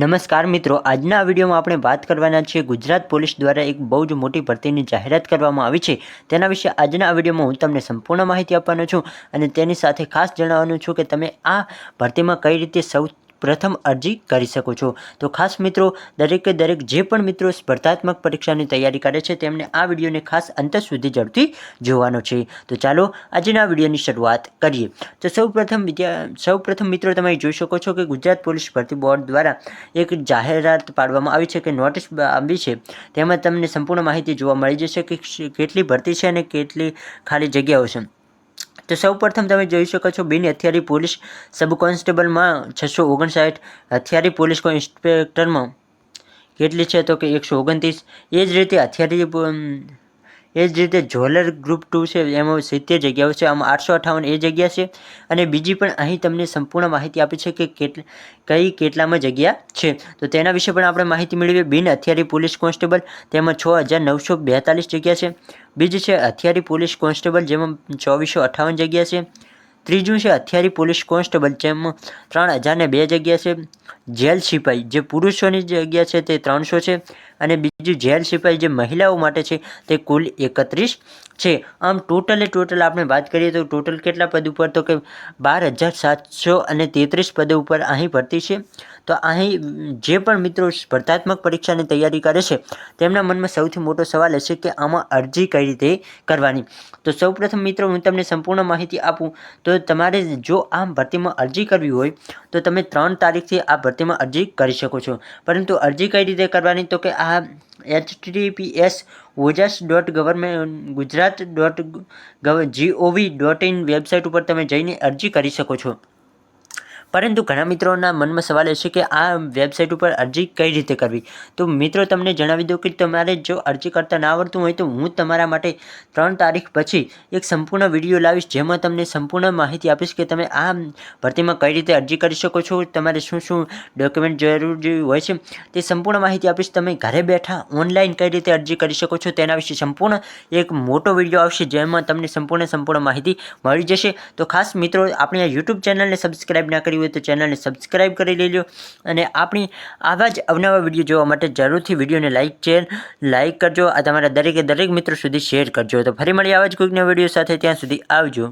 નમસ્કાર મિત્રો, આજના વિડીયોમાં આપણે વાત કરવાના છીએ ગુજરાત પોલીસ દ્વારા એક બહુ જ મોટી ભરતીની જાહેરાત કરવામાં આવી છે. તેના વિશે આજના આ વિડીયોમાં હું તમને સંપૂર્ણ માહિતી આપવાનો છું અને તેની સાથે ખાસ જણાવવાનું છું કે તમે આ ભરતીમાં કઈ રીતે સૌ પ્રથમ અરજી કરી શકો છો. તો ખાસ મિત્રો, દરેકે દરેક જે પણ મિત્રો સ્પર્ધાત્મક પરીક્ષાની તૈયારી કરે છે, તેમને આ વિડીયોને ખાસ અંત સુધી ઝડપથી જોવાનો છે. તો ચાલો, આજના વિડીયોની શરૂઆત કરીએ. તો સૌપ્રથમ વિદ્યા, સૌપ્રથમ મિત્રો, તમે જોઈ શકો છો કે ગુજરાત પોલીસ ભરતી બોર્ડ દ્વારા એક જાહેરાત પાડવામાં આવી છે કે નોટિસ આવી છે. તેમાં તમને સંપૂર્ણ માહિતી જોવા મળી જશે કે કેટલી ભરતી છે અને કેટલી ખાલી જગ્યાઓ છે. તો સૌ પ્રથમ તમે જોઈ શકો છો બિન હથિયારી પોલીસ સબ કોન્સ્ટેબલમાં છસો ઓગણસાઠ હથિયારી પોલીસ ઇન્સ્પેક્ટરમાં કેટલી છે તો કે એકસો ઓગણત્રીસ. એ જ રીતે હથિયારી એ જ રીતે જ્વેલર ગ્રુપ ટુ છે, એમાં સિત્તેર જગ્યાઓ છે, આમાં આઠસો અઠાવન એ જગ્યા છે. અને બીજી પણ અહીં તમને સંપૂર્ણ માહિતી આપી છે કે કેટલ કઈ કેટલામાં જગ્યા છે. તો તેના વિશે પણ આપણે માહિતી મેળવીએ. બિન હથિયારી પોલીસ કોન્સ્ટેબલ તેમાં છ હજાર નવસો બેતાલીસ જગ્યા છે. બીજી છે હથિયારી પોલીસ કોન્સ્ટેબલ જેમાં ચોવીસો અઠાવન જગ્યા છે. ત્રીજું છે હથિયારી પોલીસ કોન્સ્ટેબલ જેમાં ત્રણ હજારને બે જગ્યા છે. જેલ સિપાઈ, જે પુરુષોની જગ્યા છે તે ત્રણસો છે. અને બીજું જેન સિપાઈ જે મહિલાઓ માટે છે, તે કુલ એકત્રીસ છે. આમ ટોટલે ટોટલ આપણે વાત કરીએ તો ટોટલ કેટલા પદ ઉપર? તો કે બાર હજાર સાતસો અને તેત્રીસ પદ ઉપર અહીં ભરતી છે. તો અહીં જે પણ મિત્રો સ્પર્ધાત્મક પરીક્ષાની તૈયારી કરે છે, તેમના મનમાં સૌથી મોટો સવાલ હશે કે આમાં અરજી કઈ રીતે કરવાની? તો સૌપ્રથમ મિત્રો, હું તમને સંપૂર્ણ માહિતી આપું. તો તમારે જો આ ભરતીમાં અરજી કરવી હોય, તો તમે ત્રણ તારીખથી આ ભરતીમાં અરજી કરી શકો છો. પરંતુ અરજી કઈ રીતે કરવાની? તો કે આ HTTPS Ojas dot government Gujarat dot GOV dot in website ઉપર તમે જઈને અરજી કરી શકો છો. પરંતુ ઘણા મિત્રોના મનમાં સવાલ એ છે કે આ વેબસાઇટ ઉપર અરજી કઈ રીતે કરવી? તો મિત્રો, તમને જણાવી દઉં કે તમારે જો અરજી કરતાં ના આવડતું હોય તો હું તમારા માટે ત્રણ તારીખ પછી એક સંપૂર્ણ વીડિયો લાવીશ, જેમાં તમને સંપૂર્ણ માહિતી આપીશ કે તમે આ ભરતીમાં કઈ રીતે અરજી કરી શકો છો, તમારે શું શું ડોક્યુમેન્ટ જરૂરી હોય છે. તે સંપૂર્ણ માહિતી આપીશ. તમે ઘરે બેઠા ઓનલાઈન કઈ રીતે અરજી કરી શકો છો તેના વિશે સંપૂર્ણ એક મોટો વીડિયો આવશે, જેમાં તમને સંપૂર્ણ સંપૂર્ણ માહિતી મળી જશે. તો ખાસ મિત્રો, આપણે આ યુટ્યુબ ચેનલને સબસ્ક્રાઈબ ના કરી હોય તો ચેનલને સબસ્ક્રાઈબ કરી લેજો અને આપણી આવા જ અવનવા વીડિયો જોવા માટે જરૂરથી વિડીયોને લાઇક ચેર લાઇક કરજો. આ તમારા દરેકે દરેક મિત્રો સુધી શેર કરજો. તો ફરી મળી આવા જ કોઈકના વીડિયો સાથે. ત્યાં સુધી આવજો.